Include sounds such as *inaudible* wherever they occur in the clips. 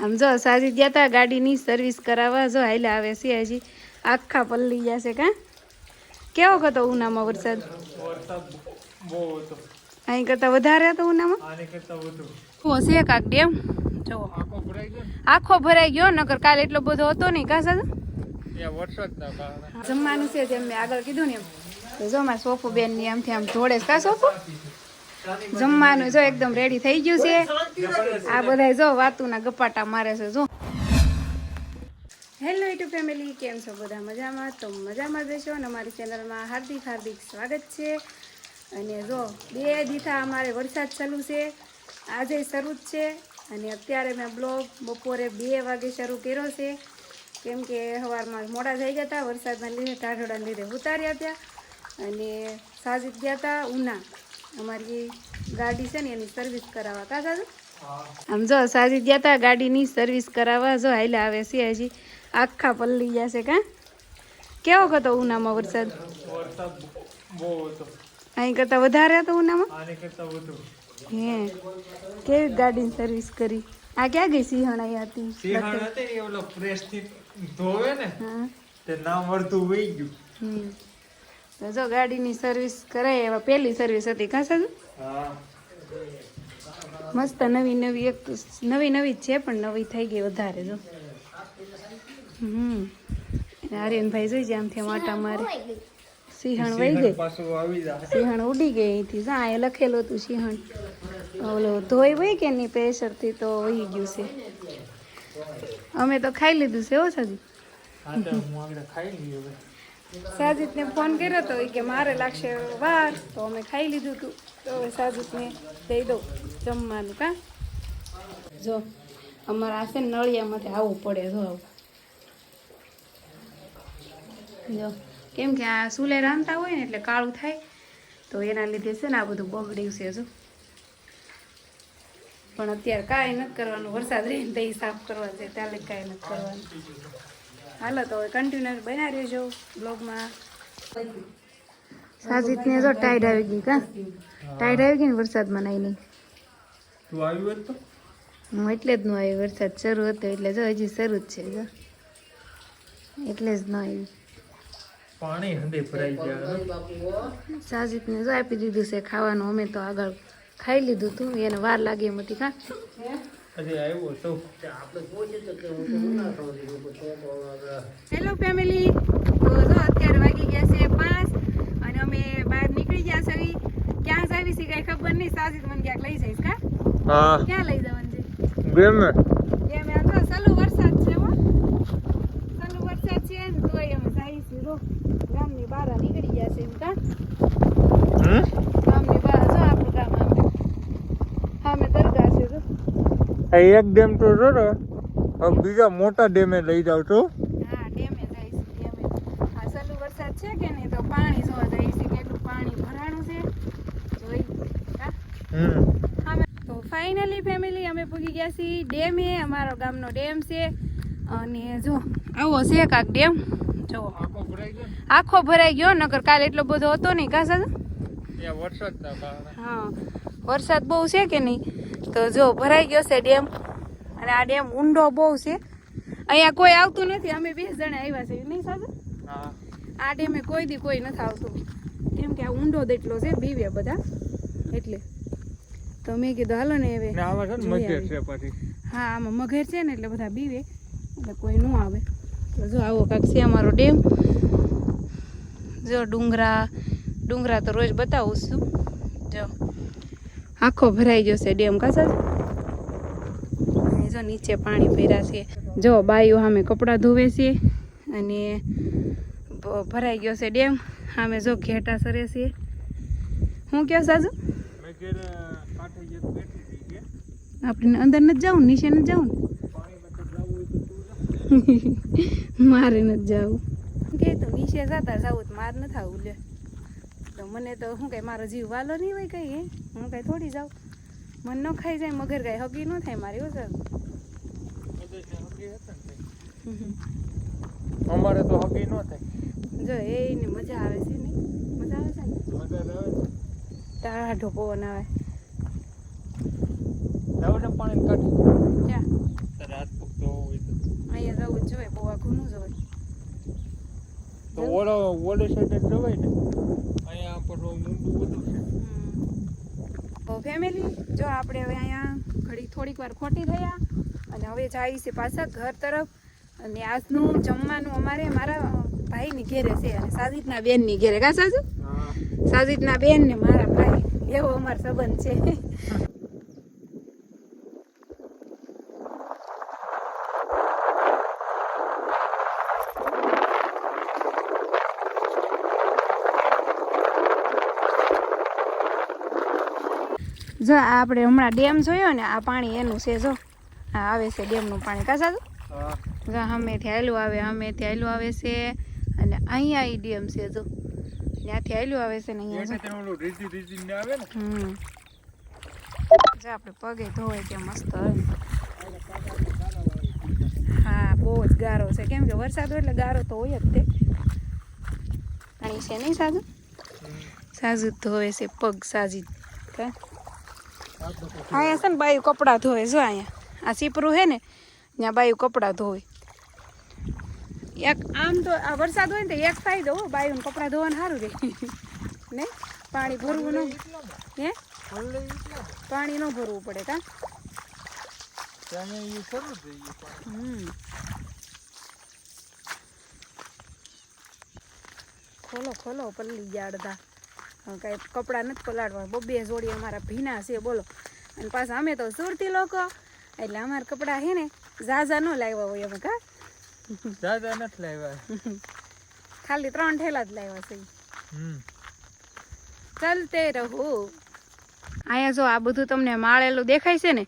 આમ જો સાજી ગયા તા ગાડીની સર્વિસ કરાવવા, જો હાઈલા આવે છે હજી આખા પલ્લી જશે કા? કેવો હતો ઉનામાં વરસાદ? અહીં કરતા વધારે હતો ઉનામાં? છે કાક ડેમ? જો. આખો ભરાઈ ગયો ગયો નકર કાલ એટલો બધો હતો નહીં કા કારણે જમવાનું છે જેમ મેં આગળ કીધું ને એમ. જો, મારા સોફો બેનની આમથી આમ જોડે છે કા સોફો? જમવાનું જો એકદમ રેડી થઈ ગયું છે. આ બધા જો વાતુના ગપાટા મારે છે, જો. હેલો યુટ્યુબ ફેમિલી કેમ છો બધા મજામાં? તો મજામાં જશો અને અમારી ચેનલમાં હાર્દિક હાર્દિક સ્વાગત છે. અને જો બે દીથા અમારે વરસાદ ચાલુ છે. આજે શરૂ જ છે. અને અત્યારે મેં બ્લોગ બપોરે બે વાગે શરૂ કર્યો છે. કેમ કે સવારમાં મોડા થઈ ગયા હતા વરસાદના લીધે ટાઢોડાને લીધે ઉતાર્યા હતા અને સાજીદ ગયા હતા ઉના. અમારી ગાડી છે ને એની સર્વિસ કરાવવા. કા સાજુ આમ જો સાજી ગયા હતા ગાડીની સર્વિસ કરાવવા જો હાઈલા આવે છે હજી. આખા પલ્લી જશે કા? કેવો હતો ઉનામાં વરસાદ? વરસાદ બહુ હતો. અહીં કરતા વધારે હતો ઉનામાં? હે. કેવી ગાડીની સર્વિસ કરી? આ ક્યાં ગઈ સિંહણ અહીંયા હતી? સિંહણ હતી ને ઓલો પ્રેસથી ધોવે ને હા. તે નામ વર્તું વહી ગયું. તો જો ગાડીની સર્વિસ કરાય એવા પહેલી સર્વિસ હતી. કાં સાજુ મસ્ત નવી નવી એક નવી નવી જ છે પણ નવી થઈ ગઈ વધારે જો. હમ. આર્યનભાઈ જોઈ જાય આમથી માટા આટા મારે. સિંહણ વહી ગઈ? સિંહણ પાછું આવી જાય. સિંહણ ઉડી ગઈ અહીંથી. જા એ લખેલું હતું સિંહણ. ઓલો ધોઈ વહી કે નહીં પ્રેશરથી તો વહી ગયું છે. અમે તો ખાઈ લીધું છે હો સાજુ હા તો હું આગળ ખાઈ હવે. સાજીદને ફોન કર્યો હતો કે મારે લાગશે વાર, તો અમે ખાઈ લીધું હતું તો સાજીદને દઈ દઉં જમવાનું, કા? જો, અમારા આ છે નળિયામાંથી આવવું પડે, જો જો, કેમ કે આ સુલે રાંધતા હોય ને એટલે કાળું થાય, તો એના લીધે છે ને આ બધું બગડ્યું છે, જો. પણ અત્યારે કાંઈ નથી કરવાનું, વરસાદ રહીને તો સાફ કરવા છે ત્યારે કાંઈ નથી કરવાનું. હાલો તો હવે કન્ટિન્યુઅર બના રહેજો બ્લોગમાં સાજીદને જો ટાઈડ આવી ગઈ કા? ટાઈડ આવી ગઈ ને વરસાદમાં નાઈ નહીં તું આવ્યું તો? હું એટલે જ ન આવી વરસાદ શરૂ હતો એટલે જો હજી શરૂ જ છે જો. એટલે જ ન આવી. પાણી હંદે ભરાઈ ગયા સાજીદને જો આપી દીધું છે ખાવાનું અમે તો આગળ ખાઈ લીધું હતું એને વાર લાગે એમ હતી કા? આવ્યો તો હેલો ફેમિલી તો જો અત્યારે વાગી ગયા છે પાંચ અને અમે બહાર નીકળી ગયા છે ક્યાં જાવી છે કઈ ખબર નહીં સાજી મને ક્યાંક લઈ જઈશ કા? હા. ક્યાં લઈ જવાનું છે? ગમે તો સલુ વરસાદ છે હો. સલુ વરસાદ છે ને તોય અમે જાય છે જો. ગામની બહાર નીકળી ગયા છે એમ કા હમ ગામની બહાર જો આપણું ગામ આમ સામે દરગાહ છે જો આ એક ડેમ તો જો ને બીજા મોટા ડેમે લઈ જાવ છો. હા ડેમે જાય છે ડેમે. આ સલુ વરસાદ છે કે નહીં તો પાણી જોવા જાય છે કેટલું પાણી ભરાણું છે. જોઈ તો ફાઇનલી ફેમિલી અમે પૂગી ગયા છીએ ડેમે અમારો ગામનો ડેમ છે. અને જો આવો છે કાક ડેમ. જો. આખો ભરાઈ ગયો નગર આખો ભરાઈ ગયો નકર કાલ એટલો બધો હતો નહીં કા ત્યાં હા. વરસાદ બહુ છે કે નહીં? તો જો ભરાઈ ગયો છે ડેમ. અને આ ડેમ ઊંડો બહુ છે. અહીંયા કોઈ આવતું નથી. અમે બે જણા આવ્યા છે નહીં સાજુ આ ડેમે કોઈ દી કોઈ નથી આવતું. કેમ કે આ ઊંડો દેટલો છે બીવે બધા. એટલે. તો મેં કીધું હાલો ને હવે હા આમાં મગર છે ને એટલે બધા બીવે. એટલે કોઈ ન આવે. તો જો આવો કાંક છે અમારો ડેમ. જો ડુંગરા ડુંગરા તો રોજ બતાવું છું. જો. આખો ભરાઈ ગયો છે ડેમ કાસા. જો નીચે પાણી ભર્યા છે. જો બાઈઓ સામે કપડાં ધોવે છે અને ભરાઈ ગયો છે ડેમ. સામે જો ઘેટા સરે છે. હું કહો સાજુ મેં ઘેર કાંઠે જે બેઠી હતી કે? આપણે અંદર નથી જવું નીચે નથી જવું. *laughs* મારે નથી જવું. કે તો નીચે જતા જવું તો મારે નથી આવું લે મને તો શું કહે મારો જીવ વાલો નહીં હોય કંઈ હું? કંઈ થોડી જાઉં. મન ન ખાઈ જાય મગર કાંઈ હગી ન થાય મારી સર અમારે તો હગી ન થાય. જો એને મજા આવે છે ને? મજા આવે છે ને? મજા આવે. ટાઢો પવન આવે. લાવને પાણી કાઢ. ક્યાં? રાત પૂકતો હોય તો અહીંયા જવું જોઈએ બહુ આખું ન જવાય. ઓલો ઓલી સાઈડ જવાય ને અહીંયા પર ઊંડું બધું છે. તો ફેમિલી જો આપણે હવે અહીંયા ઘડી થોડીક વાર ખોટી થયા અને હવે જાય છે પાછા ઘર તરફ. અને આજનું જમવાનું અમારે મારા ભાઈની ઘેરે છે અને સાજિદના બેનની ઘેરે. કા સાજુ? સાજિદના બેન ને મારા ભાઈ એવો અમારો સંબંધ છે. જો આપણે હમણાં ડેમ જોયો ને આ પાણી એનું છે જો. આ આવે છે ડેમનું પાણી. કા સાજુ જો અમે થયેલું આવે અમે થયેલું આવે છે. અને અહીંયા એ ડેમ છે જો. ત્યાંથી આવેલું આવે છે ને અહીંયા આવે ને. હમ. જો આપણે પગે ધોવાય ત્યાં મસ્ત. હા બહુ જ ગારો છે. કેમ કે વરસાદ હોય એટલે ગારો તો હોય જ તે. પાણી છે નહીં સાજુ? સાજુ ધોવે છે પગ સાજી કા? અહીંયા છે ને બાયું કપડાં ધોવે, જો અહીંયા. આ સીપરું છે ને, ત્યાં બાયું કપડાં ધોવે. એક આમ તો આ વરસાદ હોય ને તો એક ફાયદો હો બાયું કપડાં ધોવાનું સારું રહે. *laughs* ને? પાણી ભરવું ન હે? પાણી ન ભરવું પડે કા? ખોલો ખોલો, પલ્લી હવે કાંઈ કપડાં નથી પલાળવા. બબ્બે જોડી અમારા ભીના છે બોલો. અને પાછા અમે તો સુરતી લોકો. એટલે અમારા કપડાં છે ને ઝાઝા ન લાવ્યા હોય અમે કા? ઝાઝા નથી લાવ્યા. ખાલી ત્રણ ઠેલા જ લાવ્યા છે. ચાલતે રહો. અહીંયા જો આ બધું તમને માળેલું દેખાય છે ને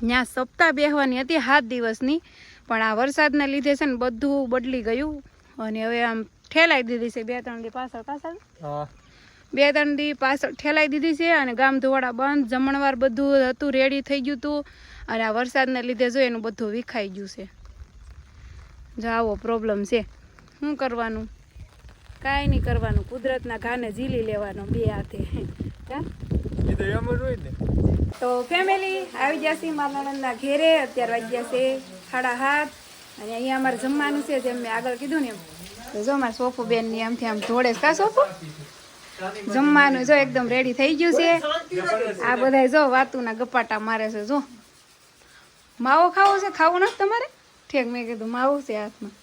ત્યાં સપ્તાહ બેહવાની હતી સાત દિવસની પણ આ વરસાદના લીધે છે ને બધું બદલી ગયું. અને હવે આમ ઠેલાઈ દીધી છે બે ત્રણ દી પાછળ પાછળ. બે ત્રણ દી પાછળ ઠેલાઈ દીધી છે અને ગામ ધોવાડા બંધ જમણવાર બધું હતું રેડી થઈ ગયું હતું અને આ વરસાદને લીધે જો એનું બધું વિખાઈ ગયું છે. જો આવો પ્રોબ્લેમ છે. શું કરવાનું? કાંઈ નહીં કરવાનું. કુદરતના ઘાને ઝીલી લેવાનો બે હાથે. તો ફેમિલી આવી ગયા છે મારા નણંદના ઘેરે. અત્યારે વાગ્યા છે સાડા હાથ અને અહીંયા અમારે જમવાનું છે જેમ મેં આગળ કીધું ને એમ. તો જો મારા સોફો બેનની આમથી આમ જોડે કા સોફુ? જમવાનું જો એકદમ રેડી થઈ ગયું છે. આ બધા જો વાતુના ગપાટા મારે છે જો. માવો ખાવો છે ખાવું નથી તમારે? ઠેક મેં કીધું માવું છે હાથમાં.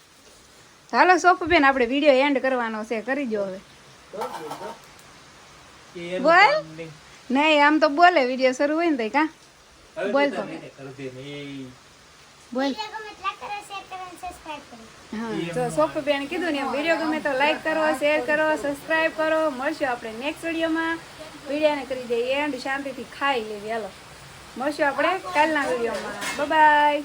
ચાલો સોફુ બેન આપણે વીડિયો એન્ડ કરવાનો છે કરી દો હવે. બોલ. નહીં. આમ તો બોલે વીડિયો શરૂ હોય ને તો કા? બોલ તો બોલ. તો સોફા બેન કીધું ને વીડિયો ગમે તો લાઈક કરો શેર કરો સબસ્ક્રાઇબ કરો. મળશું આપણે નેક્સ્ટ વિડીયોમાં. વિડીયોને કરી દઈએ એન્ડ શાંતિથી ખાઈ લેવી હાલો મળશું આપણે કાલના વિડીયોમાં. બાય